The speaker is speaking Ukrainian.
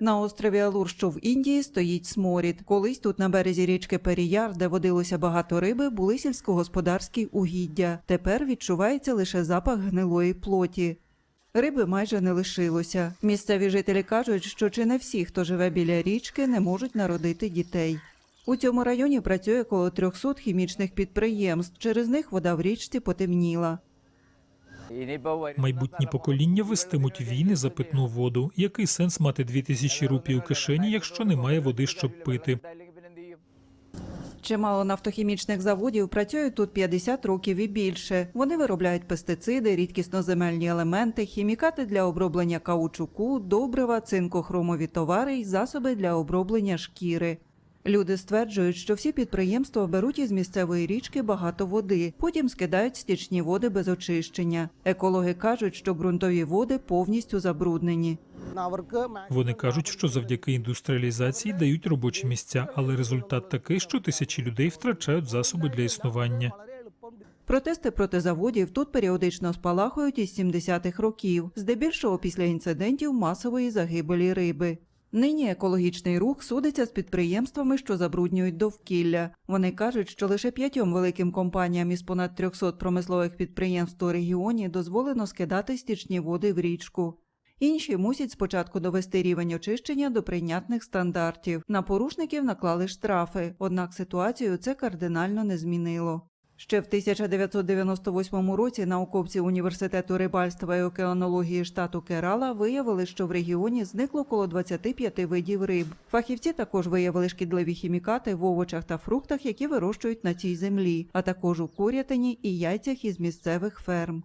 На острові Алур, що в Індії, стоїть сморід. Колись тут на березі річки Періяр, де водилося багато риби, були сільськогосподарські угіддя. Тепер відчувається лише запах гнилої плоті. Риби майже не лишилося. Місцеві жителі кажуть, що чи не всі, хто живе біля річки, не можуть народити дітей. У цьому районі працює коло 300 хімічних підприємств. Через них вода в річці потемніла. Майбутні покоління вестимуть війни за питну воду. Який сенс мати дві тисячі рупій у кишені, якщо немає води, щоб пити? Чимало нафтохімічних заводів працюють тут 50 років і більше. Вони виробляють пестициди, рідкісноземельні елементи, хімікати для оброблення каучуку, добрива, цинкохромові товари й засоби для оброблення шкіри. Люди стверджують, що всі підприємства беруть із місцевої річки багато води, потім скидають стічні води без очищення. Екологи кажуть, що ґрунтові води повністю забруднені. Вони кажуть, що завдяки індустріалізації дають робочі місця, але результат такий, що тисячі людей втрачають засоби для існування. Протести проти заводів тут періодично спалахують із 70-х років, здебільшого після інцидентів масової загибелі риби. Нині екологічний рух судиться з підприємствами, що забруднюють довкілля. Вони кажуть, що лише п'ятьом великим компаніям із понад 300 промислових підприємств у регіоні дозволено скидати стічні води в річку. Інші мусять спочатку довести рівень очищення до прийнятних стандартів. На порушників наклали штрафи, однак ситуацію це кардинально не змінило. Ще в 1998 році науковці університету рибальства і океанології штату Керала виявили, що в регіоні зникло коло 25 видів риб. Фахівці також виявили шкідливі хімікати в овочах та фруктах, які вирощують на цій землі, а також у курятині і яйцях із місцевих ферм.